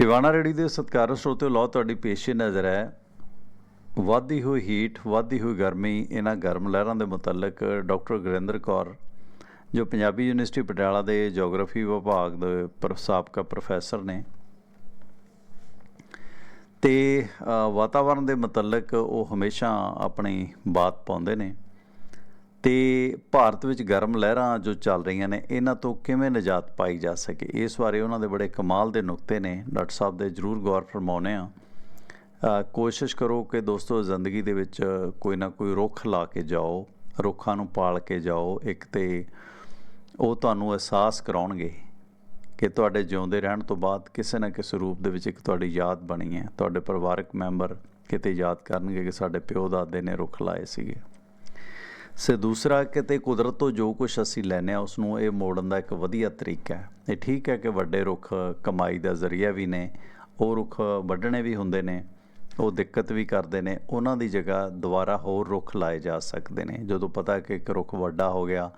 Tiwana ready ਦੇ ਸਤਿਕਾਰ ਸਰੋਤੇ ਲੋ ਤੁਹਾਡੀ ਪੇਸ਼ੀ ਨਜ਼ਰ ਹੈ। ਵਾਧੀ ਹੋਈ ਹੀਟ ਵਾਧੀ ਹੋਈ ਗਰਮੀ ਇਹਨਾਂ ਗਰਮ ਲਹਿਰਾਂ ਦੇ ਮੁਤਲਕ ਡਾਕਟਰ ਗੁਰਿੰਦਰ ਕੌਰ ਜੋ ਪੰਜਾਬੀ ਯੂਨੀਵਰਸਿਟੀ ਪਟਿਆਲਾ ਦੇ ਜੀਓਗ੍ਰਾਫੀ ਵਿਭਾਗ ਦੇ ਪਰ ਸਾਬਕਾ ਪ੍ਰੋਫੈਸਰ ਨੇ। ਤੇ ਅ, ਵਾਤਾਵਰਣ ਦੇ ਮੁਤਲਕ ਉਹ ਹਮੇਸ਼ਾ ਆਪਣੀ ਬਾਤ ਪਾਉਂਦੇ ਨੇ। ਤੇ ਭਾਰਤ ਵਿੱਚ ਗਰਮ ਲਹਿਰਾਂ ਜੋ ਚੱਲ ਰਹੀਆਂ ਨੇ, ਇਹਨਾਂ ਤੋਂ ਕਿਵੇਂ ਨਿਜਾਤ ਪਾਈ ਜਾ ਸਕੇ? ਇਸ ਬਾਰੇ ਉਹਨਾਂ ਦੇ ਬੜੇ ਕਮਾਲ ਦੇ ਨੁਕਤੇ ਨੇ। ਡਾਕਟਰ ਸਾਹਿਬ ਦੇ ਜਰੂਰ ਗੌਰ ਫਰਮਾਉਨੇ ਆ ਕੋਸ਼ਿਸ਼ ਕਰੋ ਕਿ ਦੋਸਤੋ, ਜ਼ਿੰਦਗੀ ਦੇ ਵਿੱਚ ਕੋਈ ਨਾ ਕੋਈ ਰੁੱਖ ਲਾ ਕੇ ਜਾਓ, ਰੁੱਖਾਂ ਨੂੰ ਪਾਲ ਕੇ ਜਾਓ। ਇੱਕ ਤੇ ਉਹ ਤੁਹਾਨੂੰ ਅਹਿਸਾਸ ਕਰਾਉਣਗੇ ਕਿ ਤੁਹਾਡੇ ਜਿਉਂਦੇ ਰਹਿਣ ਤੋਂ ਬਾਅਦ ਕਿਸੇ ਨਾ ਕਿਸੇ ਰੂਪ ਦੇ ਵਿੱਚ ਇੱਕ ਤੁਹਾਡੀ ਯਾਦ ਬਣੀ ਹੈ। ਤੁਹਾਡੇ ਪਰਿਵਾਰਕ ਮੈਂਬਰ ਕਿਤੇ ਯਾਦ ਕਰਨਗੇ ਕਿ ਸਾਡੇ ਪਿਓ ਦਾਦੇ ਨੇ ਰੁੱਖ ਲਾਏ ਸੀਗੇ। ਸੇ ਦੂਸਰਾ ਕਿਤੇ ਕੁਦਰਤ ਤੋਂ ਜੋ ਕੁਝ ਅਸੀਂ ਲੈਨੇ ਆ ਉਸ ਨੂੰ ਇਹ ਮੋੜਨ ਦਾ ਇੱਕ ਵਧੀਆ ਤਰੀਕਾ ਹੈ। ਇਹ ਠੀਕ ਹੈ ਕਿ ਵੱਡੇ ਰੁੱਖ ਕਮਾਈ ਦਾ ਜ਼ਰੀਆ ਵੀ ਨੇ, ਉਹ ਰੁੱਖ ਵੱਢਣੇ ਵੀ ਹੁੰਦੇ ਨੇ, ਉਹ ਦਿੱਕਤ ਵੀ ਕਰਦੇ ਨੇ, ਉਹਨਾਂ ਦੀ ਜਗ੍ਹਾ ਦੁਬਾਰਾ ਹੋਰ ਰੁੱਖ ਲਾਏ ਜਾ ਸਕਦੇ ਨੇ। ਜਦੋਂ ਪਤਾ ਕਿ ਇੱਕ ਰੁੱਖ ਵੱਡਾ ਹੋ ਗਿਆ,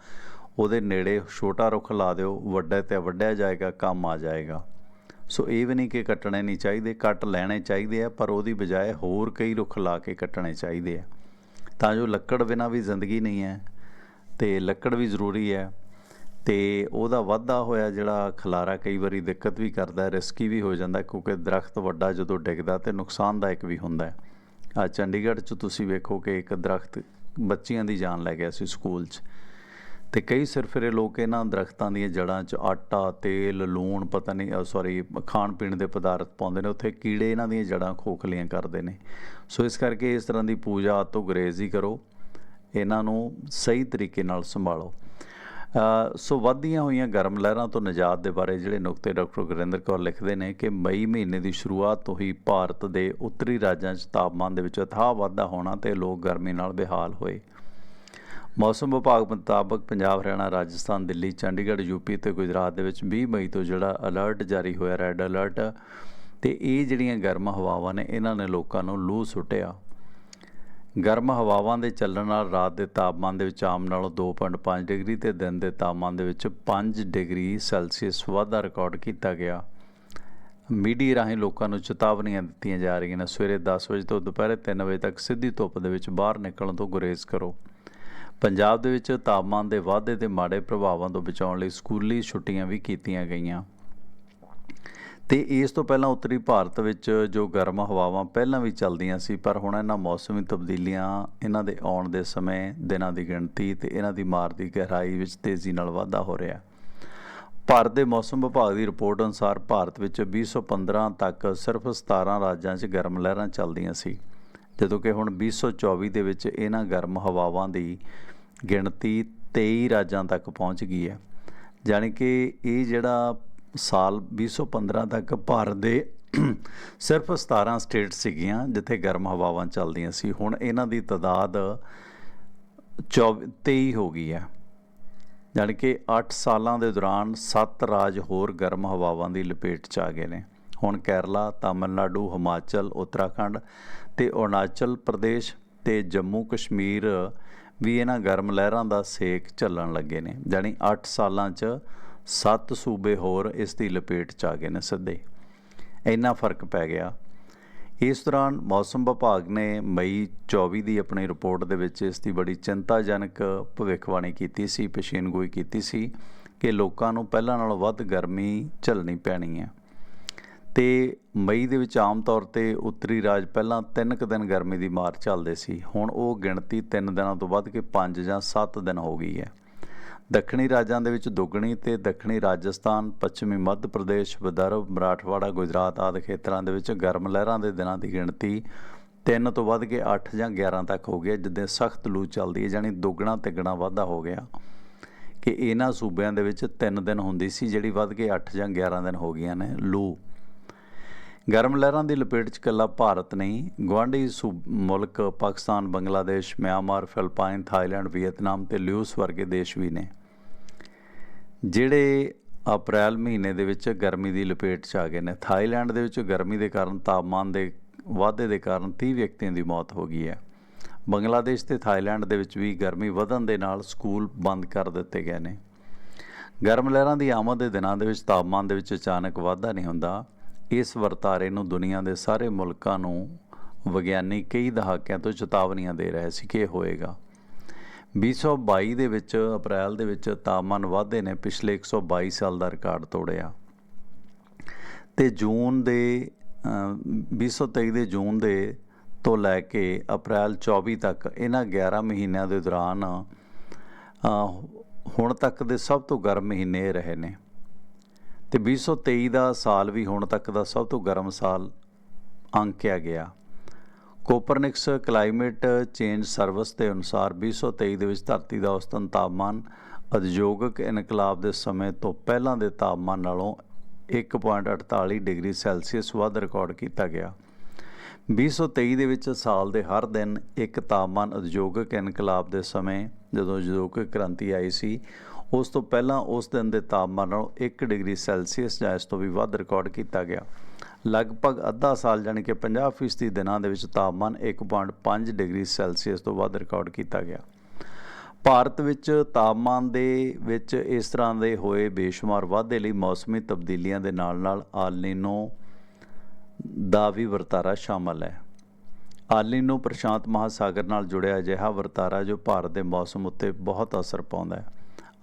ਉਹਦੇ ਨੇੜੇ ਛੋਟਾ ਰੁੱਖ ਲਾ ਦਿਓ, ਵੱਡਾ ਤੇ ਵੱਢਿਆ ਜਾਏਗਾ, ਕੰਮ ਆ ਜਾਏਗਾ। ਸੋ ਇਹ ਵੀ ਨਹੀਂ ਕਿ ਕੱਟਣੇ ਨਹੀਂ ਚਾਹੀਦੇ, ਕੱਟ ਲੈਣੇ ਚਾਹੀਦੇ ਆ, ਪਰ ਉਹਦੀ ਬਜਾਏ ਹੋਰ ਕਈ ਰੁੱਖ ਲਾ ਕੇ ਕੱਟਣੇ ਚਾਹੀਦੇ ਆ। ਤਾਂ ਜੋ ਲੱਕੜ ਬਿਨਾ ਵੀ ਜ਼ਿੰਦਗੀ ਨਹੀਂ ਹੈ ਤੇ ਲੱਕੜ ਵੀ ਜ਼ਰੂਰੀ ਹੈ ਤੇ ਉਹਦਾ ਵਾਧਾ ਹੋਇਆ ਜਿਹੜਾ ਖਲਾਰਾ ਕਈ ਵਾਰੀ ਦਿੱਕਤ ਵੀ ਕਰਦਾ ਹੈ ਰਿਸਕੀ ਵੀ ਹੋ ਜਾਂਦਾ ਕਿਉਂਕਿ ਦਰਖਤ ਵੱਡਾ ਜਦੋਂ ਡਿੱਗਦਾ ਤੇ ਨੁਕਸਾਨਦਾਇਕ ਵੀ ਹੁੰਦਾ ਹੈ। ਆ ਚੰਡੀਗੜ੍ਹ 'ਚ ਤੁਸੀਂ ਵੇਖੋ ਕਿ ਇੱਕ ਦਰਖਤ ਬੱਚਿਆਂ ਦੀ ਜਾਨ ਲੈ ਗਿਆ ਸੀ ਸਕੂਲ 'ਚ। ਤੇ ਕਈ ਸਿਰਫਿਰੇ ਲੋਕ ਇਹਨਾਂ ਦਰਖਤਾਂ ਦੀਆਂ ਜੜ੍ਹਾਂ 'ਚ ਆਟਾ, ਤੇਲ, ਲੂਣ, ਪਤਾ ਨਹੀਂ ਸੌਰੀ ਖਾਣ ਪੀਣ ਦੇ ਪਦਾਰਥ ਪਾਉਂਦੇ ਨੇ, ਉੱਥੇ ਕੀੜੇ ਇਹਨਾਂ ਦੀਆਂ ਜੜ੍ਹਾਂ ਖੋਖਲੀਆਂ ਕਰਦੇ ਨੇ। ਸੋ ਇਸ ਕਰਕੇ ਇਸ ਤਰ੍ਹਾਂ ਦੀ ਪੂਜਾ ਤੋਂ ਗੁਰੇਜ਼ ਹੀ ਕਰੋ, ਇਹਨਾਂ ਨੂੰ ਸਹੀ ਤਰੀਕੇ ਨਾਲ ਸੰਭਾਲੋ। ਸੋ ਵੱਧਦੀਆਂ ਹੋਈਆਂ ਗਰਮ ਲਹਿਰਾਂ ਤੋਂ ਨਿਜਾਤ ਦੇ ਬਾਰੇ ਜਿਹੜੇ ਨੁਕਤੇ ਡਾਕਟਰ ਗੁਰਿੰਦਰ ਕੌਰ ਲਿਖਦੇ ਨੇ ਕਿ ਮਈ ਮਹੀਨੇ ਦੀ ਸ਼ੁਰੂਆਤ ਤੋਂ ਹੀ ਭਾਰਤ ਦੇ ਉੱਤਰੀ ਰਾਜਾਂ 'ਚ ਤਾਪਮਾਨ ਦੇ ਵਿੱਚ ਅਥਾਹ ਵਾਧਾ ਹੋਣਾ ਤੇ ਲੋਕ ਗਰਮੀ ਨਾਲ ਬੇਹਾਲ ਹੋਏ। ਮੌਸਮ ਵਿਭਾਗ ਮੁਤਾਬਕ ਪੰਜਾਬ, ਹਰਿਆਣਾ, ਰਾਜਸਥਾਨ, ਦਿੱਲੀ, ਚੰਡੀਗੜ੍ਹ ਯੂਪੀ ਤੇ ਗੁਜਰਾਤ ਦੇ ਵਿੱਚ 20 ਮਈ ਤੋਂ ਜਿਹੜਾ ਅਲਰਟ ਜਾਰੀ ਹੋਇਆ, ਰੈੱਡ ਅਲਰਟ। ਤੇ ਇਹ ਜਿਹੜੀਆਂ ਗਰਮ ਹਵਾਵਾਂ ਨੇ, ਇਹਨਾਂ ਨੇ ਲੋਕਾਂ ਨੂੰ ਲੂ ਸੁੱਟਿਆ। ਗਰਮ ਹਵਾਵਾਂ ਦੇ ਚੱਲਣ ਨਾਲ ਰਾਤ ਦੇ ਤਾਪਮਾਨ ਦੇ ਵਿੱਚ ਆਮ ਨਾਲੋਂ 2.5 ਡਿਗਰੀ ਤੇ ਦਿਨ ਦੇ ਤਾਪਮਾਨ ਦੇ ਵਿੱਚ 5 ਡਿਗਰੀ ਸੈਲਸੀਅਸ ਵਾਧਾ ਰਿਕਾਰਡ ਕੀਤਾ ਗਿਆ। ਮੀਡੀਆ ਰਾਹੀਂ ਲੋਕਾਂ ਨੂੰ ਚੇਤਾਵਨੀਆਂ ਦਿੱਤੀਆਂ ਜਾ ਰਹੀਆਂ ਨੇ। ਸਵੇਰੇ 10 ਵਜੇ ਤੋਂ ਦੁਪਹਿਰੇ 3 ਵਜੇ ਤੱਕ ਸਿੱਧੀ ਧੁੱਪ ਦੇ ਵਿੱਚ ਬਾਹਰ ਨਿਕਲਣ ਤੋਂ ਗੁਰੇਜ਼ ਕਰੋ। ਪੰਜਾਬ ਦੇ ਵਿੱਚ ਤਾਪਮਾਨ ਦੇ ਵਾਧੇ ਤੇ ਮਾੜੇ ਪ੍ਰਭਾਵਾਂ ਤੋਂ ਬਚਾਉਣ ਲਈ ਸਕੂਲੀ ਛੁੱਟੀਆਂ ਵੀ ਕੀਤੀਆਂ ਗਈਆਂ। ਤੇ ਇਸ ਤੋਂ ਪਹਿਲਾਂ ਉੱਤਰੀ ਭਾਰਤ ਵਿੱਚ ਜੋ ਗਰਮ ਹਵਾਵਾਂ ਪਹਿਲਾਂ ਵੀ ਚੱਲਦੀਆਂ ਸੀ, ਪਰ ਹੁਣ ਇਹਨਾਂ ਮੌਸਮੀ ਤਬਦੀਲੀਆਂ ਇਹਨਾਂ ਦੇ ਆਉਣ ਦੇ ਸਮੇਂ ਦਿਨਾਂ ਦੀ ਗਿਣਤੀ ਤੇ ਇਹਨਾਂ ਦੀ ਮਾਰ ਦੀ ਗਹਿਰਾਈ ਵਿੱਚ ਤੇਜ਼ੀ ਨਾਲ ਵਾਧਾ ਹੋ ਰਿਹਾ। ਭਾਰਤ ਦੇ ਮੌਸਮ ਵਿਭਾਗ ਦੀ ਰਿਪੋਰਟ ਅਨੁਸਾਰ ਭਾਰਤ ਵਿੱਚ 2015 ਤੱਕ ਸਿਰਫ 17 ਰਾਜਾਂ 'ਚ ਗਰਮ ਲਹਿਰਾਂ ਚੱਲਦੀਆਂ ਸੀ, ਜਦੋਂ ਕਿ ਹੁਣ 2024 ਦੇ ਵਿੱਚ ਇਹਨਾਂ ਗਰਮ ਹਵਾਵਾਂ ਦੀ ਗਿਣਤੀ 23 ਰਾਜਾਂ ਤੱਕ ਪਹੁੰਚ ਗਈ ਹੈ। ਜਾਣੀ ਕਿ ਇਹ ਜਿਹੜਾ ਸਾਲ 2015 ਤੱਕ ਭਾਰਤ ਦੇ ਸਿਰਫ 17 ਸਟੇਟ ਸੀਗੀਆਂ ਜਿੱਥੇ ਗਰਮ ਹਵਾਵਾਂ ਚੱਲਦੀਆਂ ਸੀ। ਹੁਣ ਇਹਨਾਂ ਦੀ ਤਾਦਾਦ 24 23 ਹੋ ਗਈ ਹੈ। ਜਾਣੀ ਕਿ 8 ਸਾਲਾਂ ਦੇ ਦੌਰਾਨ 7 ਰਾਜ ਹੋਰ ਗਰਮ ਹਵਾਵਾਂ ਦੀ ਲਪੇਟ 'ਚ ਆ ਗਏ ਨੇ। ਹੁਣ ਕੇਰਲਾ, ਤਾਮਿਲਨਾਡੂ, ਹਿਮਾਚਲ, ਉੱਤਰਾਖੰਡ ਤੇ ਅਰੁਣਾਚਲ ਪ੍ਰਦੇਸ਼ ਤੇ ਜੰਮੂ ਕਸ਼ਮੀਰ ਵੀ ਇਹਨਾਂ ਗਰਮ ਲਹਿਰਾਂ ਦਾ ਸੇਕ ਝੱਲਣ ਲੱਗੇ ਨੇ, ਜਾਣੀ 8 ਸਾਲਾਂ 'ਚ 7 ਸੂਬੇ ਹੋਰ ਇਸ ਦੀ ਲਪੇਟ 'ਚ ਆ ਗਏ ਨੇ ਸਿੱਧੇ। ਇੰਨਾ ਫ਼ਰਕ ਪੈ ਗਿਆ। ਇਸ ਦੌਰਾਨ ਮੌਸਮ ਵਿਭਾਗ ਨੇ ਮਈ 24 ਦੀ ਆਪਣੀ ਰਿਪੋਰਟ ਦੇ ਵਿੱਚ ਇਸ ਦੀ ਬੜੀ ਚਿੰਤਾਜਨਕ ਭਵਿੱਖਬਾਣੀ ਕੀਤੀ ਸੀ, ਪੇਸ਼ੀਨਗੋਈ ਕੀਤੀ ਸੀ ਕਿ ਲੋਕਾਂ ਨੂੰ ਪਹਿਲਾਂ ਨਾਲੋਂ ਵੱਧ ਗਰਮੀ ਝੱਲਣੀ ਪੈਣੀ ਹੈ। ਤੇ ਮਈ ਦੇ ਵਿੱਚ ਆਮ ਤੌਰ ਤੇ ਉੱਤਰੀ ਰਾਜ ਪਹਿਲਾਂ 3 ਕੁ ਦਿਨ ਗਰਮੀ ਦੀ ਮਾਰ ਚੱਲਦੇ ਸੀ। ਹੁਣ ਉਹ ਗਿਣਤੀ 3 ਦਿਨਾਂ ਤੋਂ ਵੱਧ ਕੇ 5 ਜਾਂ 7 ਦਿਨ ਹੋ ਗਈ ਹੈ। ਦੱਖਣੀ ਰਾਜਾਂ ਦੇ ਵਿੱਚ ਦੁੱਗਣੀ ਤੇ ਦੱਖਣੀ ਰਾਜਸਥਾਨ ਪੱਛਮੀ ਮੱਧ ਪ੍ਰਦੇਸ਼ ਵਿਦਰਭ ਮਰਾਠਵਾੜਾ ਗੁਜਰਾਤ ਆਦਿ ਖੇਤਰਾਂ ਦੇ ਵਿੱਚ ਗਰਮ ਲਹਿਰਾਂ ਦੇ ਦਿਨਾਂ ਦੀ ਗਿਣਤੀ 3 ਤੋਂ ਵੱਧ ਕੇ 8 ਜਾਂ 11 ਤੱਕ ਹੋ ਗਈ ਹੈ, ਜਿੱਦਾਂ ਸਖਤ ਲੂ ਚੱਲਦੀ ਹੈ ਜਾਨੀ ਦੁੱਗਣਾ ਤਿੱਗਣਾ ਵਾਧਾ ਹੋ ਗਿਆ। ਕਿ ਇਹਨਾਂ ਸੂਬਿਆਂ ਦੇ ਵਿੱਚ 3 ਦਿਨ ਹੁੰਦੀ ਸੀ ਜਿਹੜੀ ਵੱਧ ਕੇ 8 ਜਾਂ 11 ਦਿਨ ਹੋ ਗਈਆਂ ਨੇ ਲੂ। ਗਰਮ ਲਹਿਰਾਂ ਦੀ ਲਪੇਟ 'ਚ ਇਕੱਲਾ ਭਾਰਤ ਨਹੀਂ, ਗੁਆਂਢੀ ਸੂਬ- ਮੁਲਕ Pakistan, Bangladesh, Myanmar, Philippine, Thailand, Vietnam ਤੇ ਲਿਊਸ ਵਰਗੇ ਦੇਸ਼ ਵੀ ਨੇ। ਜਿਹੜੇ ਅਪ੍ਰੈਲ ਮਹੀਨੇ ਦੇ ਵਿੱਚ ਗਰਮੀ ਦੀ ਲਪੇਟ 'ਚ ਆ ਗਏ ਨੇ। ਥਾਈਲੈਂਡ ਦੇ ਵਿੱਚ ਗਰਮੀ ਦੇ ਕਾਰਨ ਤਾਪਮਾਨ ਦੇ ਵਾਧੇ ਦੇ ਕਾਰਨ 30 ਵਿਅਕਤੀਆਂ ਦੀ ਮੌਤ ਹੋ ਗਈ ਹੈ। ਬੰਗਲਾਦੇਸ਼ ਤੇ ਥਾਈਲੈਂਡ ਦੇ ਵਿੱਚ ਵੀ ਗਰਮੀ ਵਧਣ ਦੇ ਨਾਲ ਸਕੂਲ ਬੰਦ ਕਰ ਦਿੱਤੇ ਗਏ ਨੇ। ਗਰਮ ਲਹਿਰਾਂ ਦੀ ਆਮਦ ਦੇ ਦਿਨਾਂ ਦੇ ਵਿੱਚ ਤਾਪਮਾਨ ਦੇ ਵਿੱਚ ਅਚਾਨਕ ਵਾਧਾ ਨਹੀਂ ਹੁੰਦਾ। ਇਸ ਵਰਤਾਰੇ ਨੂੰ ਦੁਨੀਆ ਦੇ ਸਾਰੇ ਮੁਲਕਾਂ ਨੂੰ ਵਿਗਿਆਨੀ ਕਈ ਦਹਾਕਿਆਂ ਤੋਂ ਚੇਤਾਵਨੀਆਂ ਦੇ ਰਹੇ ਸੀ ਕਿ ਇਹ ਹੋਏਗਾ। 2022 ਦੇ ਵਿੱਚ ਅਪ੍ਰੈਲ ਦੇ ਵਿੱਚ ਤਾਪਮਾਨ ਵਾਧੇ ਨੇ ਪਿਛਲੇ 122 ਸਾਲ ਦਾ ਰਿਕਾਰਡ ਤੋੜਿਆ। ਤੇ ਜੂਨ ਦੇ ਅ, 2023 ਦੇ ਜੂਨ ਦੇ ਤੋਂ ਲੈ ਕੇ ਅਪ੍ਰੈਲ 24 ਤੱਕ ਇਹਨਾਂ 11 ਮਹੀਨਿਆਂ ਦੇ ਦੌਰਾਨ ਹੁਣ ਤੱਕ ਦੇ ਸਭ ਤੋਂ ਗਰਮ ਮਹੀਨੇ ਇਹ ਰਹੇ ਨੇ। ਤੇ 2023 ਦਾ ਸਾਲ ਵੀ ਹੁਣ ਤੱਕ ਦਾ ਸਭ ਤੋਂ ਗਰਮ ਸਾਲ ਅੰਕਿਆ ਗਿਆ। ਕੋਪਰਨਿਕਸ ਕਲਾਈਮੇਟ ਚੇਂਜ ਸਰਵਿਸ ਦੇ ਅਨੁਸਾਰ 2023 ਦੇ ਵਿੱਚ ਧਰਤੀ ਦਾ ਔਸਤਨ ਤਾਪਮਾਨ ਉਦਯੋਗਿਕ ਇਨਕਲਾਬ ਦੇ ਸਮੇਂ ਤੋਂ ਪਹਿਲਾਂ ਦੇ ਤਾਪਮਾਨ ਨਾਲੋਂ 1.48 ਡਿਗਰੀ ਸੈਲਸੀਅਸ ਵੱਧ ਰਿਕਾਰਡ ਕੀਤਾ ਗਿਆ। 2023 ਦੇ ਵਿੱਚ ਸਾਲ ਦੇ ਹਰ ਦਿਨ ਇੱਕ ਤਾਪਮਾਨ ਉਦਯੋਗਿਕ ਇਨਕਲਾਬ ਦੇ ਸਮੇਂ ਜਦੋਂ ਉਦਯੋਗਿਕ ਕ੍ਰਾਂਤੀ ਆਈ ਸੀ ਉਸ ਤੋਂ ਪਹਿਲਾਂ ਉਸ ਦਿਨ ਦੇ ਤਾਪਮਾਨ ਨਾਲੋਂ 1 ਡਿਗਰੀ ਸੈਲਸੀਅਸ ਜਾਂ ਇਸ ਤੋਂ ਵੀ ਵੱਧ ਰਿਕਾਰਡ ਕੀਤਾ ਗਿਆ। ਲਗਭਗ ਅੱਧਾ ਸਾਲ ਜਾਣੀ ਕਿ 50% ਦਿਨਾਂ ਦੇ ਵਿੱਚ ਤਾਪਮਾਨ 1.5 ਡਿਗਰੀ ਸੈਲਸੀਅਸ ਤੋਂ ਵੱਧ ਰਿਕਾਰਡ ਕੀਤਾ ਗਿਆ। ਭਾਰਤ ਵਿੱਚ ਤਾਪਮਾਨ ਦੇ ਵਿੱਚ ਇਸ ਤਰ੍ਹਾਂ ਦੇ ਹੋਏ ਬੇਸ਼ੁਮਾਰ ਵਾਧੇ ਲਈ ਮੌਸਮੀ ਤਬਦੀਲੀਆਂ ਦੇ ਨਾਲ-ਨਾਲ ਆਲਨੀਨੋ ਦਾ ਵੀ ਵਰਤਾਰਾ ਸ਼ਾਮਲ ਹੈ। ਆਲਨੀਨੋ ਪ੍ਰਸ਼ਾਂਤ ਮਹਾਸਾਗਰ ਨਾਲ ਜੁੜਿਆ ਅਜਿਹਾ ਵਰਤਾਰਾ ਜੋ ਭਾਰਤ ਦੇ ਮੌਸਮ ਉੱਤੇ ਬਹੁਤ ਅਸਰ ਪਾਉਂਦਾ ਹੈ।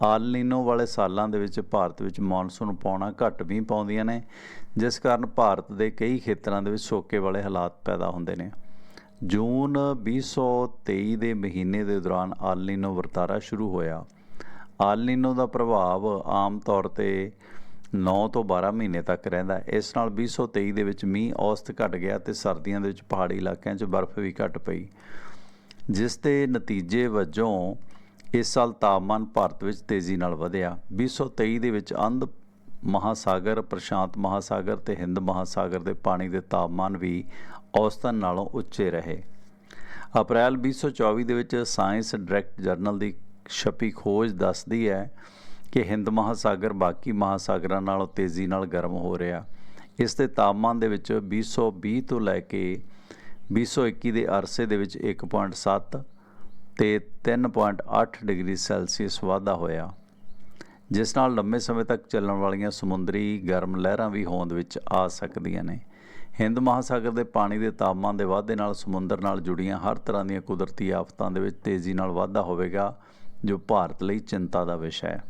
ਆਲਨੀਨੋ ਵਾਲੇ ਸਾਲਾਂ ਦੇ ਵਿੱਚ ਭਾਰਤ ਵਿੱਚ ਮੌਨਸੂਨ ਪਾਉਣਾ ਘੱਟ ਵੀ ਪਾਉਂਦੀਆਂ ਨੇ, ਜਿਸ ਕਾਰਨ ਭਾਰਤ ਦੇ ਕਈ ਖੇਤਰਾਂ ਦੇ ਵਿੱਚ ਸੋਕੇ ਵਾਲੇ ਹਾਲਾਤ ਪੈਦਾ ਹੁੰਦੇ ਨੇ। ਜੂਨ 2023 ਦੇ ਮਹੀਨੇ ਦੇ ਦੌਰਾਨ ਆਲ ਆਲਨੀਨੋ ਵਰਤਾਰਾ ਸ਼ੁਰੂ ਹੋਇਆ। ਆਲਨੀਨੋ ਦਾ ਪ੍ਰਭਾਵ ਆਮ ਤੌਰ ਤੇ 9 ਤੋਂ 12 ਮਹੀਨੇ ਤੱਕ ਰਹਿੰਦਾ ਇਸ ਨਾਲ 2023 ਦੇ ਵਿੱਚ ਮੀਂਹ ਔਸਤ ਘਟ ਗਿਆ ਤੇ ਸਰਦੀਆਂ ਦੇ ਵਿੱਚ ਪਹਾੜੀ ਇਲਾਕਿਆਂ 'ਚ ਬਰਫ਼ ਵੀ ਘਟ ਪਈ, ਜਿਸ ਦੇ ਨਤੀਜੇ ਵਜੋਂ ਇਸ ਸਾਲ ਤਾਪਮਾਨ ਭਾਰਤ ਵਿੱਚ ਤੇਜ਼ੀ ਨਾਲ ਵਧਿਆ। 2023 ਦੇ ਵਿੱਚ ਅੰਧ ਮਹਾਸਾਗਰ, ਪ੍ਰਸ਼ਾਂਤ ਮਹਾਸਾਗਰ ਤੇ ਹਿੰਦ ਮਹਾਸਾਗਰ ਦੇ ਪਾਣੀ ਦੇ ਤਾਪਮਾਨ ਵੀ ਔਸਤਨ ਨਾਲੋਂ ਉੱਚੇ ਰਹੇ। ਅਪ੍ਰੈਲ 2024 ਦੇ ਵਿੱਚ ਸਾਇੰਸ ਡਾਇਰੈਕਟ ਜਰਨਲ ਦੀ ਛਪੀ ਖੋਜ ਦੱਸਦੀ ਹੈ ਕਿ ਹਿੰਦ ਮਹਾਸਾਗਰ ਬਾਕੀ ਮਹਾਸਾਗਰਾਂ ਨਾਲੋਂ ਤੇਜ਼ੀ ਨਾਲ ਗਰਮ ਹੋ ਰਿਹਾ। ਇਸ ਦੇ ਤਾਪਮਾਨ ਦੇ ਵਿੱਚ 2020 ਤੋਂ ਲੈ ਕੇ 2021 ਦੇ ਅਰਸੇ ਦੇ ਵਿੱਚ 1.7 ਤੇ 3.8 ਡਿਗਰੀ ਸੈਲਸੀਅਸ ਵਾਧਾ ਹੋਇਆ, ਜਿਸ ਨਾਲ ਲੰਮੇ ਸਮੇਂ ਤੱਕ ਚੱਲਣ ਵਾਲੀਆਂ ਸਮੁੰਦਰੀ ਗਰਮ ਲਹਿਰਾਂ ਵੀ ਹੋਂਦ ਵਿੱਚ ਆ ਸਕਦੀਆਂ ਨੇ। ਹਿੰਦ ਮਹਾਸਾਗਰ ਦੇ ਪਾਣੀ ਦੇ ਤਾਪਮਾਨ ਦੇ ਵਾਧੇ ਨਾਲ ਸਮੁੰਦਰ ਨਾਲ ਜੁੜੀਆਂ ਹਰ ਤਰ੍ਹਾਂ ਦੀਆਂ ਕੁਦਰਤੀ ਆਫਤਾਂ ਦੇ ਵਿੱਚ ਤੇਜ਼ੀ ਨਾਲ ਵਾਧਾ ਹੋਵੇਗਾ, ਜੋ ਭਾਰਤ ਲਈ ਚਿੰਤਾ ਦਾ ਵਿਸ਼ਾ ਹੈ।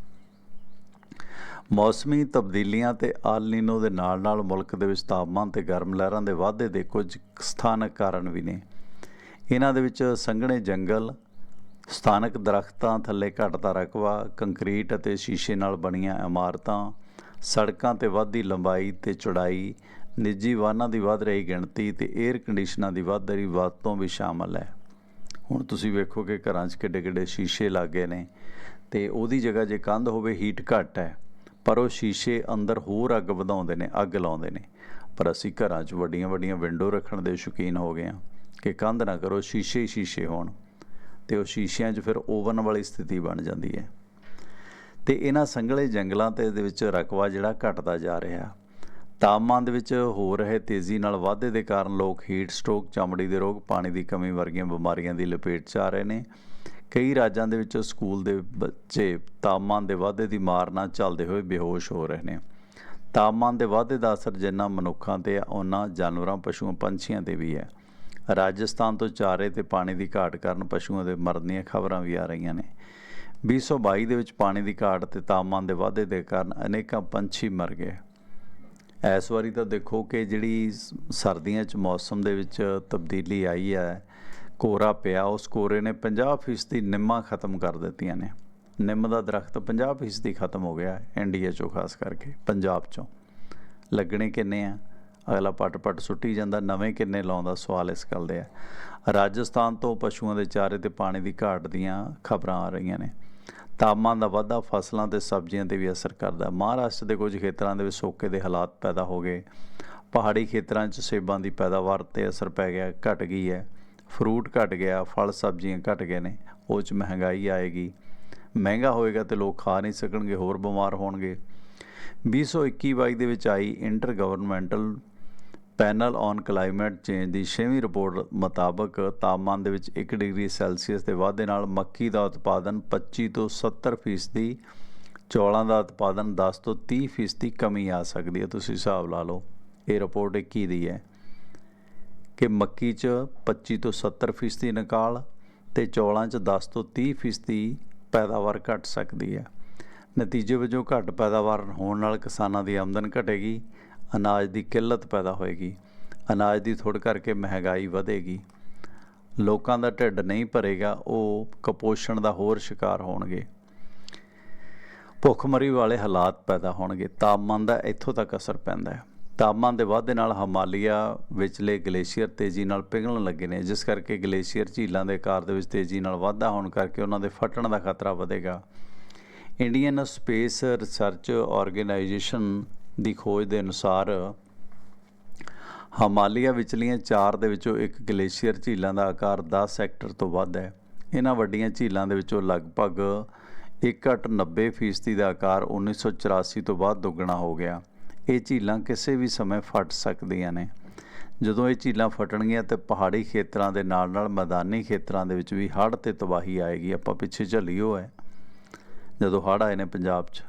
ਮੌਸਮੀ ਤਬਦੀਲੀਆਂ ਤੇ ਆਲਨੀਨੋ ਦੇ ਨਾਲ-ਨਾਲ ਮੁਲਕ ਦੇ ਵਿੱਚ ਤਾਪਮਾਨ ਤੇ ਗਰਮ ਲਹਿਰਾਂ ਦੇ ਵਾਧੇ ਦੇ ਕੁਝ ਸਥਾਨਕ ਕਾਰਨ ਵੀ ਨੇ। ਇਹਨਾਂ ਦੇ ਵਿੱਚ ਸੰਘਣੇ ਜੰਗਲ ਸਥਾਨਕ ਦਰਖਤਾਂ ਥੱਲੇ ਘਟਦਾ ਰਕਬਾ, ਕੰਕਰੀਟ ਅਤੇ ਸ਼ੀਸ਼ੇ ਨਾਲ ਬਣੀਆਂ ਇਮਾਰਤਾਂ, ਸੜਕਾਂ ਤੇ ਵੱਧਦੀ ਲੰਬਾਈ ਤੇ ਚੌੜਾਈ, ਨਿੱਜੀ ਵਾਹਨਾਂ ਦੀ ਵੱਧ ਰਹੀ ਗਿਣਤੀ ਤੇ 에ਅਰ ਕੰਡੀਸ਼ਨਾਂ ਦੀ ਵੱਧ ਰਹੀ ਵਰਤੋਂ ਵੀ ਸ਼ਾਮਲ ਹੈ। ਹੁਣ ਤੁਸੀਂ ਵੇਖੋ ਕਿ ਘਰਾਂ 'ਚ ਕਿੱਡੇ ਕਿੱਡੇ ਸ਼ੀਸ਼ੇ ਲੱਗੇ ਨੇ ਤੇ ਉਹਦੀ ਜਗ੍ਹਾ ਜੇ ਕੰਧ ਹੋਵੇ ਹੀਟ ਘੱਟ ਹੈ, ਪਰ ਉਹ ਸ਼ੀਸ਼ੇ ਅੰਦਰ ਹੋਰ ਅੱਗ ਵਧਾਉਂਦੇ ਨੇ, ਅੱਗ ਲਾਉਂਦੇ ਨੇ। ਪਰ ਅਸੀਂ ਘਰਾਂ 'ਚ ਵੱਡੀਆਂ ਵੱਡੀਆਂ ਵਿੰਡੋ ਰੱਖਣ ਦੇ ਸ਼ੌਕੀਨ ਹੋ ਗਏ ਹਾਂ ਕਿ ਕੰਧ ਨਾ ਕਰੋ, ਸ਼ੀਸ਼ੇ ਹੀ ਸ਼ੀਸ਼ੇ ਹੋਣ। ਤੇ ਉਹ ਸ਼ੀਸ਼ਿਆਂ 'ਚ ਫਿਰ ਓਵਨ ਵਾਲੀ ਸਥਿਤੀ ਬਣ ਜਾਂਦੀ ਹੈ। ਤੇ ਇਹਨਾਂ ਸੰਘਲੇ ਜੰਗਲਾਂ ਤੇ ਦੇ ਵਿੱਚ ਰਕਬਾ ਜਿਹੜਾ ਘਟਦਾ ਜਾ ਰਿਹਾ। ਤਾਪਮਾਨ ਦੇ ਵਿੱਚ ਹੋ ਰਹੇ ਤੇਜ਼ੀ ਨਾਲ ਵਾਧੇ ਦੇ ਕਾਰਨ ਲੋਕ ਹੀਟ ਸਟ੍ਰੋਕ ਚਮੜੀ ਦੇ ਰੋਗ, ਪਾਣੀ ਦੀ ਕਮੀ ਵਰਗੀਆਂ ਬਿਮਾਰੀਆਂ ਦੀ ਲਪੇਟ 'ਚ ਆ ਰਹੇ ਨੇ। ਕਈ ਰਾਜਾਂ ਦੇ ਵਿੱਚ ਸਕੂਲ ਦੇ ਬੱਚੇ ਤਾਪਮਾਨ ਦੇ ਵਾਧੇ ਦੀ ਮਾਰ ਨਾਲ ਚੱਲਦੇ ਹੋਏ ਬੇਹੋਸ਼ ਹੋ ਰਹੇ ਨੇ। ਤਾਪਮਾਨ ਦੇ ਵਾਧੇ ਦਾ ਅਸਰ ਜਿੰਨਾ ਮਨੁੱਖਾਂ ਤੇ ਉਹਨਾਂ ਜਾਨਵਰਾਂ, ਪਸ਼ੂਆਂ, ਪੰਛੀਆਂ ਤੇ ਵੀ ਹੈ। ਰਾਜਸਥਾਨ ਤੋਂ ਚਾਰੇ ਤੇ ਪਾਣੀ ਦੀ ਘਾਟ ਕਾਰਨ ਪਸ਼ੂਆਂ ਦੇ ਮਰਨ ਦੀਆਂ ਖਬਰਾਂ ਵੀ ਆ ਰਹੀਆਂ ਨੇ। 2022 ਦੇ ਵਿੱਚ ਪਾਣੀ ਦੀ ਘਾਟ ਤੇ ਤਾਪਮਾਨ ਦੇ ਵਾਧੇ ਦੇ ਕਾਰਨ ਅਨੇਕਾਂ ਪੰਛੀ ਮਰ ਗਏ। ਇਸ ਵਾਰੀ ਤਾਂ ਦੇਖੋ ਕਿ ਜਿਹੜੀ ਸਰਦੀਆਂ 'ਚ ਮੌਸਮ ਦੇ ਵਿੱਚ ਤਬਦੀਲੀ ਆਈ ਹੈ ਕੋਰਾ ਪਿਆ, ਉਸ ਕੋਰੇ ਨੇ 50% ਦੀ ਨਿੰਮਾਂ ਖਤਮ ਕਰ ਦਿੱਤੀਆਂ ਨੇ। ਨਿੰਮ ਦਾ ਦਰਖਤ 50% ਖਤਮ ਹੋ ਗਿਆ ਇੰਡੀਆ 'ਚੋਂ ਖਾਸ ਕਰਕੇ, ਪੰਜਾਬ 'ਚੋਂ। ਲੱਗਣੇ ਕਿੰਨੇ ਆ? ਅਗਲਾ ਪੱਟ-ਪੱਟ ਸੁੱਟੀ ਜਾਂਦਾ, ਨਵੇਂ ਕਿੰਨੇ ਲਾਉਂਦਾ, ਸਵਾਲ ਇਸ ਗੱਲ ਦੇ ਆ। ਰਾਜਸਥਾਨ ਤੋਂ ਪਸ਼ੂਆਂ ਦੇ ਚਾਰੇ ਤੇ ਪਾਣੀ ਦੀ ਘਾਟ ਦੀਆਂ ਖਬਰਾਂ ਆ ਰਹੀਆਂ ਨੇ। ਤਾਪਮਾਨ ਦਾ ਵਾਧਾ ਫਸਲਾਂ ਤੇ ਸਬਜ਼ੀਆਂ ਤੇ ਵੀ ਅਸਰ ਕਰਦਾ। ਮਹਾਰਾਸ਼ਟਰ ਦੇ ਕੁਝ ਖੇਤਰਾਂ ਦੇ ਵਿੱਚ ਸੋਕੇ ਦੇ ਹਾਲਾਤ ਪੈਦਾ ਹੋ ਗਏ। ਪਹਾੜੀ ਖੇਤਰਾਂ 'ਚ ਸੇਬਾਂ ਦੀ ਪੈਦਾਵਾਰ ਤੇ ਅਸਰ ਪੈ ਗਿਆ, ਘਟ ਗਈ ਹੈ। ਫਰੂਟ ਘਟ ਗਿਆ, ਫਲ ਸਬਜ਼ੀਆਂ ਘਟ ਗਏ ਨੇ, ਉਹ 'ਚ ਮਹਿੰਗਾਈ ਆਏਗੀ। ਮਹਿੰਗਾ ਹੋਏਗਾ ਤੇ ਲੋਕ ਖਾ ਨਹੀਂ ਸਕਣਗੇ, ਹੋਰ ਬਿਮਾਰ ਹੋਣਗੇ। 2021-22 ਦੇ ਵਿੱਚ ਆਈ Intergovernmental Panel on Climate Change ਦੀ 6ਵੀਂ ਰਿਪੋਰਟ ਮੁਤਾਬਕ ਤਾਪਮਾਨ ਦੇ ਵਿੱਚ 1 ਡਿਗਰੀ ਸੈਲਸੀਅਸ ਦੇ ਵਾਧੇ ਨਾਲ ਮੱਕੀ ਦਾ ਉਤਪਾਦਨ 25 ਤੋਂ 70 ਫੀਸਦੀ, ਚੌਲਾਂ ਦਾ ਉਤਪਾਦਨ 10 ਤੋਂ 30 ਫੀਸਦੀ ਕਮੀ ਆ ਸਕਦੀ ਹੈ। ਤੁਸੀਂ ਹਿਸਾਬ ਲਾ ਲਓ, ਇਹ ਰਿਪੋਰਟ 21 ਦੀ ਹੈ? ਕਿ ਮੱਕੀ 'ਚ 25 ਤੋਂ 70 ਫੀਸਦੀ ਨਿਕਾਲ ਤੇ ਚੌਲਾਂ 'ਚ 10 ਤੋਂ 30 ਫੀਸਦੀ ਪੈਦਾਵਾਰ ਘਟ ਸਕਦੀ ਹੈ। ਨਤੀਜੇ ਵਜੋਂ ਘੱਟ ਪੈਦਾਵਾਰ ਹੋਣ ਨਾਲ ਕਿਸਾਨਾਂ ਦੀ ਆਮਦਨ ਘਟੇਗੀ ਅਨਾਜ ਦੀ ਕਿੱਲਤ ਪੈਦਾ ਹੋਏਗੀ। ਅਨਾਜ ਦੀ ਥੁੜ ਕਰਕੇ ਮਹਿੰਗਾਈ ਵਧੇਗੀ। ਲੋਕਾਂ ਦਾ ਢਿੱਡ ਨਹੀਂ ਭਰੇਗਾ, ਉਹ ਕੁਪੋਸ਼ਣ ਦਾ ਹੋਰ ਸ਼ਿਕਾਰ ਹੋਣਗੇ। ਭੁੱਖਮਰੀ ਵਾਲੇ ਹਾਲਾਤ ਪੈਦਾ ਹੋਣਗੇ। ਤਾਪਮਾਨ ਦਾ ਇੱਥੋਂ ਤੱਕ ਅਸਰ ਪੈਂਦਾ ਹੈ। ਤਾਪਮਾਨ ਦੇ ਵਾਧੇ ਨਾਲ ਹਿਮਾਲਿਆ ਵਿਚਲੇ ਗਲੇਸ਼ੀਅਰ ਤੇਜ਼ੀ ਨਾਲ ਪਿਘਲਣ ਲੱਗੇ ਨੇ, ਜਿਸ ਕਰਕੇ ਗਲੇਸ਼ੀਅਰ ਝੀਲਾਂ ਦੇ ਆਕਾਰ ਦੇ ਵਿੱਚ ਤੇਜ਼ੀ ਨਾਲ ਵਾਧਾ ਹੋਣ ਕਰਕੇ ਉਹਨਾਂ ਦੇ ਫਟਣ ਦਾ ਖਤਰਾ ਵਧੇਗਾ। ਇੰਡੀਅਨ ਸਪੇਸ ਰਿਸਰਚ ਆਰਗੇਨਾਈਜੇਸ਼ਨ ਦੀ ਖੋਜ ਦੇ ਅਨੁਸਾਰ ਹਿਮਾਲਿਆ ਵਿਚਲੀਆਂ ਚਾਰ ਦੇ ਵਿੱਚੋਂ ਇੱਕ ਗਲੇਸ਼ੀਅਰ ਝੀਲਾਂ ਦਾ ਆਕਾਰ 10 ਹੈਕਟਰ ਤੋਂ ਵੱਧ ਹੈ। ਇਹਨਾਂ ਵੱਡੀਆਂ ਝੀਲਾਂ ਦੇ ਵਿੱਚੋਂ ਲਗਭਗ 1.90 ਫੀਸਦੀ ਦਾ ਆਕਾਰ 1984 ਤੋਂ ਬਾਅਦ ਦੁੱਗਣਾ ਹੋ ਗਿਆ। ਇਹ ਝੀਲਾਂ ਕਿਸੇ ਵੀ ਸਮੇਂ ਫਟ ਸਕਦੀਆਂ ਨੇ। ਜਦੋਂ ਇਹ ਝੀਲਾਂ ਫਟਣਗੀਆਂ ਤੇ ਪਹਾੜੀ ਖੇਤਰਾਂ ਦੇ ਨਾਲ ਨਾਲ ਮੈਦਾਨੀ ਖੇਤਰਾਂ ਦੇ ਵਿੱਚ ਵੀ ਹੜ੍ਹ ਤੇ ਤਬਾਹੀ ਆਏਗੀ, ਆਪਾਂ ਪਿੱਛੇ ਝੱਲੀਓ ਹੈ। ਜਦੋਂ ਹੜ੍ਹ ਆਏ ਨੇ ਪੰਜਾਬ 'ਚ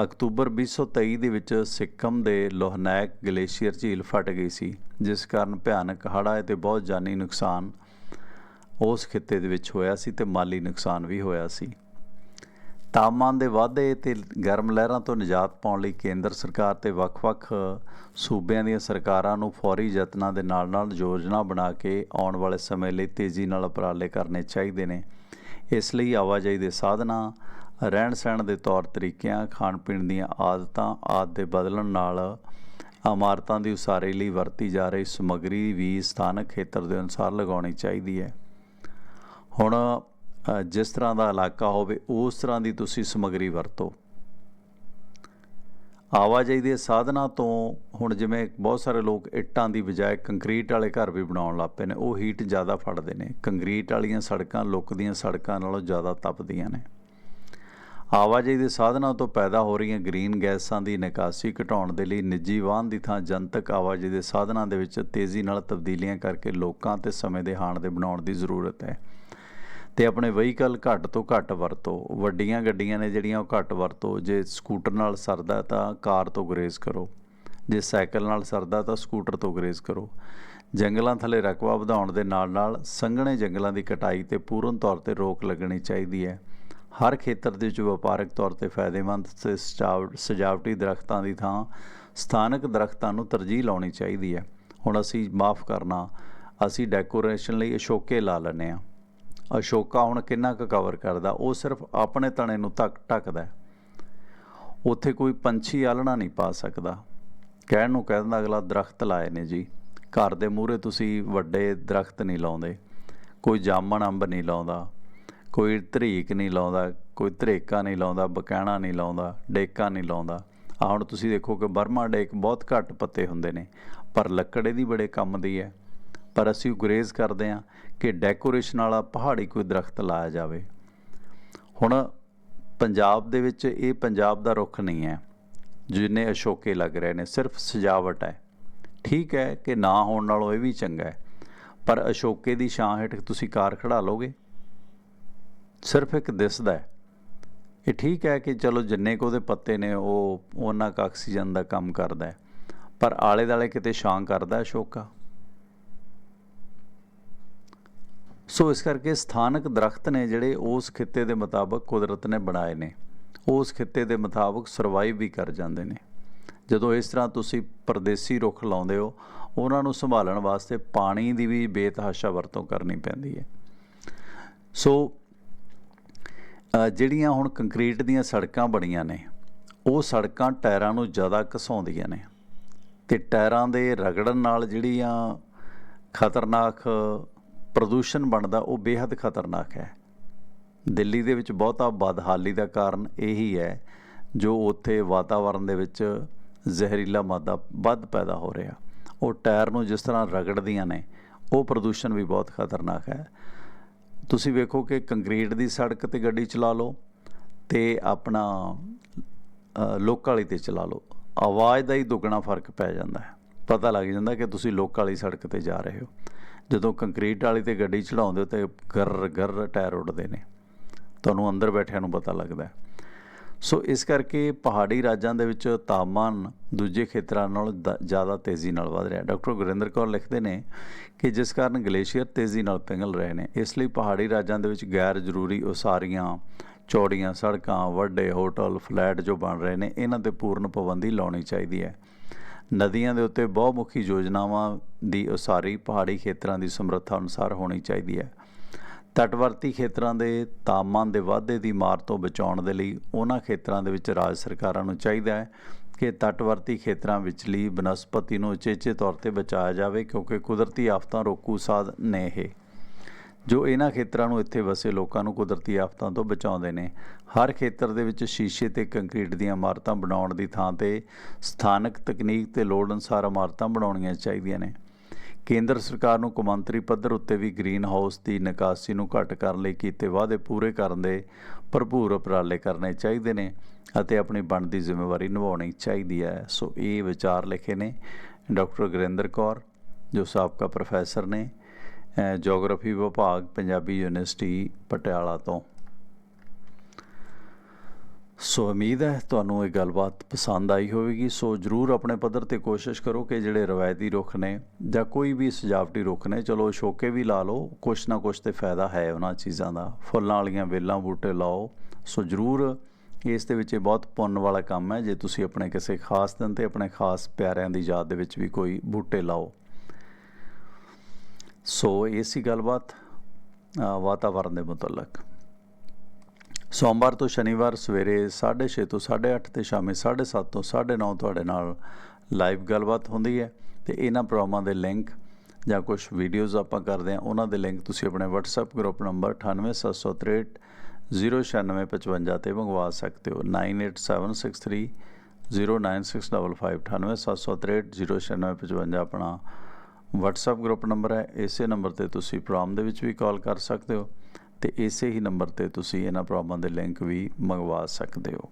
ਅਕਤੂਬਰ 2023 ਦੇ ਵਿੱਚ ਸਿੱਕਮ ਦੇ ਲੋਹਨੈਕ ਗਲੇਸ਼ੀਅਰ ਝੀਲ ਫਟ ਗਈ ਸੀ, ਜਿਸ ਕਾਰਨ ਭਿਆਨਕ ਹੜ੍ਹ ਆਏ ਤੇ ਬਹੁਤ ਜਾਨੀ ਨੁਕਸਾਨ ਉਸ ਖਿੱਤੇ ਦੇ ਵਿੱਚ ਹੋਇਆ ਸੀ ਤੇ ਮਾਲੀ ਨੁਕਸਾਨ ਵੀ ਹੋਇਆ ਸੀ। ਤਾਪਮਾਨ ਦੇ ਵਾਧੇ ਤੇ ਗਰਮ ਲਹਿਰਾਂ ਤੋਂ ਨਿਜਾਤ ਪਾਉਣ ਲਈ ਕੇਂਦਰ ਸਰਕਾਰ ਤੇ ਵੱਖ-ਵੱਖ ਸੂਬਿਆਂ ਦੀਆਂ ਸਰਕਾਰਾਂ ਨੂੰ ਫੌਰੀ ਯਤਨਾਂ ਦੇ ਨਾਲ-ਨਾਲ ਯੋਜਨਾ ਬਣਾ ਕੇ ਆਉਣ ਵਾਲੇ ਸਮੇਂ ਲਈ ਤੇਜ਼ੀ ਨਾਲ ਉਪਰਾਲੇ ਕਰਨੇ ਚਾਹੀਦੇ ਨੇ। ਇਸ ਲਈ ਆਵਾਜਾਈ ਦੇ ਸਾਧਨਾਂ ਰਹਿਣ ਸਹਿਣ ਦੇ ਤੌਰ ਤਰੀਕਿਆਂ, ਖਾਣ ਪੀਣ ਦੀਆਂ ਆਦਤਾਂ, ਆਦਿ ਦੇ ਬਦਲਣ ਨਾਲ ਇਮਾਰਤਾਂ ਦੀ ਉਸਾਰੀ ਲਈ ਵਰਤੀ ਜਾ ਰਹੀ ਸਮੱਗਰੀ ਵੀ ਸਥਾਨਕ ਖੇਤਰ ਦੇ ਅਨੁਸਾਰ ਲਗਾਉਣੀ ਚਾਹੀਦੀ ਹੈ। ਹੁਣ ਜਿਸ ਤਰ੍ਹਾਂ ਦਾ ਇਲਾਕਾ ਹੋਵੇ, ਉਸ ਤਰ੍ਹਾਂ ਦੀ ਤੁਸੀਂ ਸਮੱਗਰੀ ਵਰਤੋ। ਆਵਾਜਾਈ ਦੇ ਸਾਧਨਾਂ ਤੋਂ ਹੁਣ ਜਿਵੇਂ ਬਹੁਤ ਸਾਰੇ ਲੋਕ ਇੱਟਾਂ ਦੀ ਬਜਾਏ ਕੰਕਰੀਟ ਵਾਲੇ ਘਰ ਵੀ ਬਣਾਉਣ ਲੱਗ ਪਏ ਨੇ, ਉਹ ਹੀਟ ਜ਼ਿਆਦਾ ਫੜਦੇ ਨੇ। ਕੰਕਰੀਟ ਵਾਲੀਆਂ ਸੜਕਾਂ ਲੁੱਕਦੀਆਂ ਸੜਕਾਂ ਨਾਲੋਂ ਜ਼ਿਆਦਾ ਤਪਦੀਆਂ ਨੇ। ਆਵਾਜਾਈ ਦੇ ਸਾਧਨਾਂ ਤੋਂ ਪੈਦਾ ਹੋ ਰਹੀਆਂ ਗ੍ਰੀਨ ਗੈਸਾਂ ਦੀ ਨਿਕਾਸੀ ਘਟਾਉਣ ਦੇ ਲਈ ਨਿੱਜੀ ਵਾਹਨ ਦੀ ਥਾਂ ਜਨਤਕ ਆਵਾਜਾਈ ਦੇ ਸਾਧਨਾਂ ਦੇ ਵਿੱਚ ਤੇਜ਼ੀ ਨਾਲ ਤਬਦੀਲੀਆਂ ਕਰਕੇ ਲੋਕਾਂ ਤੇ ਸਮੇਂ ਦੇ ਹਾਣ ਦੇ ਬਣਾਉਣ ਦੀ ਜ਼ਰੂਰਤ ਹੈ। ਤੇ ਆਪਣੇ ਵਹੀਕਲ ਘੱਟ ਤੋਂ ਘੱਟ ਵਰਤੋ, ਵੱਡੀਆਂ ਗੱਡੀਆਂ ਨੇ ਜਿਹੜੀਆਂ ਉਹ ਘੱਟ ਵਰਤੋ, ਜੇ ਸਕੂਟਰ ਨਾਲ ਸਰਦਾ ਤਾਂ ਕਾਰ ਤੋਂ ਗੁਰੇਜ਼ ਕਰੋ, ਜੇ ਸਾਈਕਲ ਨਾਲ ਸਰਦਾ ਤਾਂ ਸਕੂਟਰ ਤੋਂ ਗੁਰੇਜ਼ ਕਰੋ। ਜੰਗਲਾਂ ਥੱਲੇ ਰਕਬਾ ਵਧਾਉਣ ਦੇ ਨਾਲ ਨਾਲ ਸੰਘਣੇ ਜੰਗਲਾਂ ਦੀ ਕਟਾਈ ਤੇ ਪੂਰਨ ਤੌਰ ਤੇ ਰੋਕ ਲੱਗਣੀ ਚਾਹੀਦੀ ਹੈ। ਹਰ ਖੇਤਰ ਦੇ ਵਿੱਚ ਵਪਾਰਕ ਤੌਰ ਤੇ ਫਾਇਦੇਮੰਦ ਤੇ ਸਜਾਵ- ਸਜਾਵਟੀ ਦਰਖਤਾਂ ਦੀ ਥਾਂ ਸਥਾਨਕ ਦਰਖਤਾਂ ਨੂੰ ਤਰਜੀਹ ਲਾਉਣੀ ਚਾਹੀਦੀ ਹੈ। ਹੁਣ ਅਸੀਂ ਮਾਫ ਕਰਨਾ, ਅਸੀਂ ਡੈਕੋਰੇਸ਼ਨ ਲਈ ਅਸ਼ੋਕੇ ਲਾ ਲੈਂਦੇ ਹਾਂ। ਅਸ਼ੋਕਾ ਹੁਣ ਕਿੰਨਾ ਕੁ ਕਵਰ ਕਰਦਾ, ਉਹ ਸਿਰਫ ਆਪਣੇ ਤਣੇ ਨੂੰ ਤੱਕ ਢੱਕਦਾ ਉੱਥੇ ਕੋਈ ਪੰਛੀ ਆਲਣਾ ਨਹੀਂ ਪਾ ਸਕਦਾ। ਕਹਿਣ ਨੂੰ ਕਹਿ ਦਿੰਦਾ, ਅਗਲਾ ਦਰਖਤ ਲਾਏ ਨੇ ਜੀ। ਘਰ ਦੇ ਮੂਹਰੇ ਤੁਸੀਂ ਵੱਡੇ ਦਰਖਤ ਨਹੀਂ ਲਾਉਂਦੇ, ਕੋਈ ਜਾਮਣ ਅੰਬ ਨਹੀਂ ਲਾਉਂਦਾ। ਕੋਈ ਧਰੀਕ ਨਹੀਂ ਲਾਉਂਦਾ, ਕੋਈ ਧਰੇਕਾ ਨਹੀਂ ਲਾਉਂਦਾ, ਬਕੈਣਾ ਨਹੀਂ ਲਾਉਂਦਾ, ਡੇਕਾ ਨਹੀਂ ਲਾਉਂਦਾ। ਆ ਹੁਣ ਤੁਸੀਂ ਦੇਖੋ ਕਿ ਬਰਮਾ ਡੇਕ ਬਹੁਤ ਘੱਟ ਪੱਤੇ ਹੁੰਦੇ ਨੇ, ਪਰ ਲੱਕੜੇ ਦੀ ਬੜੇ ਕੰਮ ਦੀ ਹੈ। ਪਰ ਅਸੀਂ ਗੁਰੇਜ਼ ਕਰਦੇ ਹਾਂ ਕਿ ਡੈਕੋਰੇਸ਼ਨ ਵਾਲਾ ਪਹਾੜੀ ਕੋਈ ਦਰਖਤ ਲਾਇਆ ਜਾਵੇ। ਹੁਣ ਪੰਜਾਬ ਦੇ ਵਿੱਚ ਇਹ ਪੰਜਾਬ ਦਾ ਰੁੱਖ ਨਹੀਂ ਹੈ, ਜਿੰਨੇ ਅਸ਼ੋਕੇ ਲੱਗ ਰਹੇ ਨੇ, ਸਿਰਫ ਸਜਾਵਟ ਹੈ। ਠੀਕ ਹੈ ਕਿ ਨਾ ਹੋਣ ਨਾਲੋਂ ਇਹ ਵੀ ਚੰਗਾ ਹੈ, ਪਰ ਅਸ਼ੋਕੇ ਦੀ ਛਾਂ ਹੇਠ ਤੁਸੀਂ ਕਾਰ ਖੜਾ ਲੋਗੇ ਸਿਰਫ ਇੱਕ ਦਿਸਦਾ ਹੈ। ਇਹ ਠੀਕ ਹੈ ਕਿ ਚਲੋ ਜਿੰਨੇ ਕੁ ਉਹਦੇ ਪੱਤੇ ਨੇ, ਉਹ ਉਹਨਾਂ ਕੁ ਆਕਸੀਜਨ ਦਾ ਕੰਮ ਕਰਦਾ ਹੈ। ਪਰ ਆਲੇ ਦਾਲੇ ਕਿਤੇ ਛਾਂ ਕਰਦਾ ਅਸ਼ੋਕਾ। ਸੋ ਇਸ ਕਰਕੇ ਸਥਾਨਕ ਦਰਖਤ ਨੇ ਜਿਹੜੇ ਉਸ ਖਿੱਤੇ ਦੇ ਮੁਤਾਬਕ ਕੁਦਰਤ ਨੇ ਬਣਾਏ ਨੇ, ਉਸ ਖਿੱਤੇ ਦੇ ਮੁਤਾਬਕ ਸਰਵਾਈਵ ਵੀ ਕਰ ਜਾਂਦੇ ਨੇ। ਜਦੋਂ ਇਸ ਤਰ੍ਹਾਂ ਤੁਸੀਂ ਪਰਦੇਸੀ ਰੁੱਖ ਲਾਉਂਦੇ ਹੋ, ਉਹਨਾਂ ਨੂੰ ਸੰਭਾਲਣ ਵਾਸਤੇ ਪਾਣੀ ਦੀ ਵੀ ਬੇਤਹਾਸ਼ਾ ਵਰਤੋਂ ਕਰਨੀ ਪੈਂਦੀ ਹੈ। ਸੋ ਜਿਹੜੀਆਂ ਹੁਣ ਕੰਕਰੀਟ ਦੀਆਂ ਸੜਕਾਂ ਬਣੀਆਂ ਨੇ, ਉਹ ਸੜਕਾਂ ਟਾਇਰਾਂ ਨੂੰ ਜ਼ਿਆਦਾ ਘਸਾਉਂਦੀਆਂ ਨੇ ਤੇ ਟਾਇਰਾਂ ਦੇ ਰਗੜਨ ਨਾਲ ਜਿਹੜੀਆਂ ਖਤਰਨਾਕ ਪ੍ਰਦੂਸ਼ਣ ਬਣਦਾ, ਉਹ ਬੇहद ਖਤਰਨਾਕ ਹੈ। ਦਿੱਲੀ ਦੇ ਵਿੱਚ ਬਹੁਤਾ ਬਦਹਾਲੀ ਦਾ ਕਾਰਨ ਇਹੀ ਹੈ, ਜੋ ਉੱਥੇ ਵਾਤਾਵਰਣ ਦੇ ਵਿੱਚ ਜ਼ਹਿਰੀਲਾ ਮਾਦਾ ਵੱਧ ਪੈਦਾ ਹੋ ਰਿਹਾ। ਉਹ ਟਾਇਰ ਨੂੰ ਜਿਸ ਤਰ੍ਹਾਂ ਰਗੜਦੀਆਂ ਨੇ, ਉਹ ਪ੍ਰਦੂਸ਼ਣ ਵੀ ਬਹੁਤ ਖਤਰਨਾਕ ਹੈ। ਤੁਸੀਂ ਵੇਖੋ ਕਿ ਕੰਕਰੀਟ ਦੀ ਸੜਕ ਤੇ ਗੱਡੀ ਚਲਾ ਲਓ ਤੇ ਆਪਣਾ ਲੋਕਾਂ ਵਾਲੀ ਤੇ ਚਲਾ ਲਓ। ਆਵਾਜ਼ ਦਾ ਹੀ ਦੁੱਗਣਾ ਫ਼ਰਕ ਪੈ ਜਾਂਦਾ ਹੈ। ਪਤਾ ਲੱਗ ਜਾਂਦਾ ਕਿ ਤੁਸੀਂ ਲੋਕਾਂ ਵਾਲੀ ਸੜਕ ਤੇ ਜਾ ਰਹੇ ਹੋ। ਜਦੋਂ ਕੰਕਰੀਟ ਵਾਲੀ ਤੇ ਗੱਡੀ ਚੜਾਉਂਦੇ ਹੋ ਤੇ ਗਰ ਗਰ ਟਾਇਰ ਉੱਡਦੇ ਨੇ। ਤੁਹਾਨੂੰ ਅੰਦਰ ਬੈਠਿਆਂ ਨੂੰ ਪਤਾ ਲੱਗਦਾ ਹੈ। ਸੋ ਇਸ ਕਰਕੇ ਪਹਾੜੀ ਰਾਜਾਂ ਦੇ ਵਿੱਚ ਤਾਪਮਾਨ ਦੂਜੇ ਖੇਤਰਾਂ ਨਾਲ ਜ਼ਿਆਦਾ ਤੇਜ਼ੀ ਨਾਲ ਵਧ ਰਿਹਾ। ਡਾਕਟਰ ਗੁਰਿੰਦਰ ਕੌਰ ਲਿਖਦੇ ਨੇ ਕਿ ਜਿਸ ਕਾਰਨ ਗਲੇਸ਼ੀਅਰ ਤੇਜ਼ੀ ਨਾਲ ਪਿਘਲ ਰਹੇ ਨੇ, ਇਸ ਲਈ ਪਹਾੜੀ ਰਾਜਾਂ ਦੇ ਵਿੱਚ ਗੈਰ ਜ਼ਰੂਰੀ ਉਸਾਰੀਆਂ, ਚੌੜੀਆਂ ਸੜਕਾਂ, ਵੱਡੇ ਹੋਟਲ, ਫਲੈਟ ਜੋ ਬਣ ਰਹੇ ਨੇ, ਇਹਨਾਂ ਤੇ ਪੂਰਨ ਪਾਬੰਦੀ ਲਾਉਣੀ ਚਾਹੀਦੀ ਹੈ। ਨਦੀਆਂ ਦੇ ਉੱਤੇ ਬਹੁਮੁਖੀ ਯੋਜਨਾਵਾਂ ਦੀ ਉਸਾਰੀ ਪਹਾੜੀ ਖੇਤਰਾਂ ਦੀ ਸਮਰੱਥਾ ਅਨੁਸਾਰ ਹੋਣੀ ਚਾਹੀਦੀ ਹੈ। ਤਟਵਰਤੀ ਖੇਤਰਾਂ ਦੇ ਤਾਪਮਾਨ ਦੇ ਵਾਧੇ ਦੀ ਮਾਰ ਤੋਂ ਬਚਾਉਣ ਦੇ ਲਈ ਉਹਨਾਂ ਖੇਤਰਾਂ ਦੇ ਵਿੱਚ ਰਾਜ ਸਰਕਾਰਾਂ ਨੂੰ ਚਾਹੀਦਾ ਹੈ ਕਿ ਤਟਵਰਤੀ ਖੇਤਰਾਂ ਵਿਚਲੀ ਬਨਸਪਤੀ ਨੂੰ ਉਚੇਚੇ ਤੌਰ ਤੇ ਬਚਾਇਆ ਜਾਵੇ, ਕਿਉਂਕਿ ਕੁਦਰਤੀ ਆਫਤਾਂ ਰੋਕੂ ਸਾਧ ਨੇ ਇਹ। ਜੋ ਇਹਨਾਂ ਖੇਤਰਾਂ ਨੂੰ ਇੱਥੇ ਵਸੇ ਲੋਕਾਂ ਨੂੰ ਕੁਦਰਤੀ ਆਫਤਾਂ ਤੋਂ ਬਚਾਉਂਦੇ ਨੇ, ਹਰ ਖੇਤਰ ਦੇ ਵਿੱਚ ਸ਼ੀਸ਼ੇ ਤੇ ਕੰਕਰੀਟ ਦੀਆਂ ਇਮਾਰਤਾਂ ਬਣਾਉਣ ਦੀ ਥਾਂ ਤੇ ਸਥਾਨਕ ਤਕਨੀਕ ਤੇ ਲੋੜ ਅਨੁਸਾਰ ਇਮਾਰਤਾਂ ਬਣਾਉਣੀਆਂ ਚਾਹੀਦੀਆਂ ਨੇ। ਕੇਂਦਰ ਸਰਕਾਰ ਨੂੰ ਕੌਮਾਂਤਰੀ ਪੱਧਰ ਉੱਤੇ ਵੀ ਗ੍ਰੀਨ ਹਾਊਸ ਦੀ ਨਿਕਾਸੀ ਨੂੰ ਘੱਟ ਕਰਨ ਲਈ ਕੀਤੇ ਵਾਅਦੇ ਪੂਰੇ ਕਰਨ ਦੇ ਭਰਪੂਰ ਉਪਰਾਲੇ ਕਰਨੇ ਚਾਹੀਦੇ ਨੇ ਅਤੇ ਆਪਣੀ ਬਣਦੀ ਜ਼ਿੰਮੇਵਾਰੀ ਨਿਭਾਉਣੀ ਚਾਹੀਦੀ ਹੈ। ਸੋ ਇਹ ਵਿਚਾਰ ਲਿਖੇ ਨੇ ਡਾਕਟਰ ਗੁਰਿੰਦਰ ਕੌਰ ਜੋ ਸਾਬਕਾ ਪ੍ਰੋਫੈਸਰ ਨੇ ਅ, ਜੀਓਗ੍ਰਾਫੀ ਵਿਭਾਗ ਪੰਜਾਬੀ ਯੂਨੀਵਰਸਿਟੀ ਪਟਿਆਲਾ ਤੋਂ। ਸੋ ਉਮੀਦ ਹੈ ਤੁਹਾਨੂੰ ਇਹ ਗੱਲਬਾਤ ਪਸੰਦ ਆਈ ਹੋਵੇਗੀ। ਸੋ ਜਰੂਰ ਆਪਣੇ ਪੱਧਰ ਤੇ ਕੋਸ਼ਿਸ਼ ਕਰੋ ਕਿ ਜਿਹੜੇ ਰਵਾਇਤੀ ਰੁੱਖ ਨੇ ਜਾਂ ਕੋਈ ਵੀ ਸਜਾਵਟੀ ਰੁੱਖ ਨੇ ਚਲੋ ਸ਼ੋਕੇ ਵੀ ਲਾ ਲਓ ਕੁਛ ਨਾ ਕੁਛ ਤੇ ਫਾਇਦਾ ਹੈ ਉਹਨਾਂ ਚੀਜ਼ਾਂ ਦਾ। ਫੁੱਲਾਂ ਵਾਲੀਆਂ ਵੇਲਾਂ ਬੂਟੇ ਲਾਓ। ਸੋ ਜਰੂਰ ਇਸ ਦੇ ਵਿੱਚ ਇਹ ਬਹੁਤ ਪੁੰਨ ਵਾਲਾ ਕੰਮ ਹੈ ਜੇ ਤੁਸੀਂ ਆਪਣੇ ਕਿਸੇ ਖਾਸ ਦਿਨ ਤੇ ਆਪਣੇ ਖਾਸ ਪਿਆਰਿਆਂ ਦੀ ਯਾਦ ਦੇ ਵਿੱਚ ਵੀ ਕੋਈ ਬੂਟੇ ਲਾਓ। ਸੋ ਇਹ ਸੀ ਗੱਲਬਾਤ ਅ, ਵਾਤਾਵਰਣ ਦੇ ਮੁਤਲਕ। ਸੋਮਵਾਰ ਤੋਂ ਸ਼ਨੀਵਾਰ ਸਵੇਰੇ 6:30 ਤੋਂ 8:30 ਤੇ ਸ਼ਾਮੇ 7:30 ਤੋਂ 9:30 ਤੁਹਾਡੇ ਨਾਲ ਲਾਈਵ ਗੱਲਬਾਤ ਹੁੰਦੀ ਹੈ ਤੇ ਇਹਨਾਂ ਪ੍ਰੋਗਰਾਮਾਂ ਦੇ ਲਿੰਕ ਜਾਂ ਕੁਝ ਵੀਡੀਓਜ਼ ਆਪਾਂ ਕਰਦੇ ਹਾਂ, ਉਹਨਾਂ ਦੇ ਲਿੰਕ ਤੁਸੀਂ ਆਪਣੇ WhatsApp ਗਰੁੱਪ ਨੰਬਰ 98763 09655 ਤੇ ਮੰਗਵਾ ਸਕਦੇ ਹੋ। 98763 09655 98763 09655 ਆਪਣਾ WhatsApp ਗਰੁੱਪ ਨੰਬਰ ਹੈ। ਇਸੇ ਨੰਬਰ ਤੇ ਤੁਸੀਂ ਪ੍ਰੋਗਰਾਮ ਦੇ ਵਿੱਚ ਵੀ ਕਾਲ ਕਰ ਸਕਦੇ ਹੋ। ਅਤੇ ਇਸੇ ਹੀ ਨੰਬਰ ਤੇ ਤੁਸੀਂ ਇਹਨਾਂ ਪ੍ਰੋਬਲਮਾਂ ਦੇ ਲਿੰਕ ਵੀ ਮੰਗਵਾ ਸਕਦੇ ਹੋ।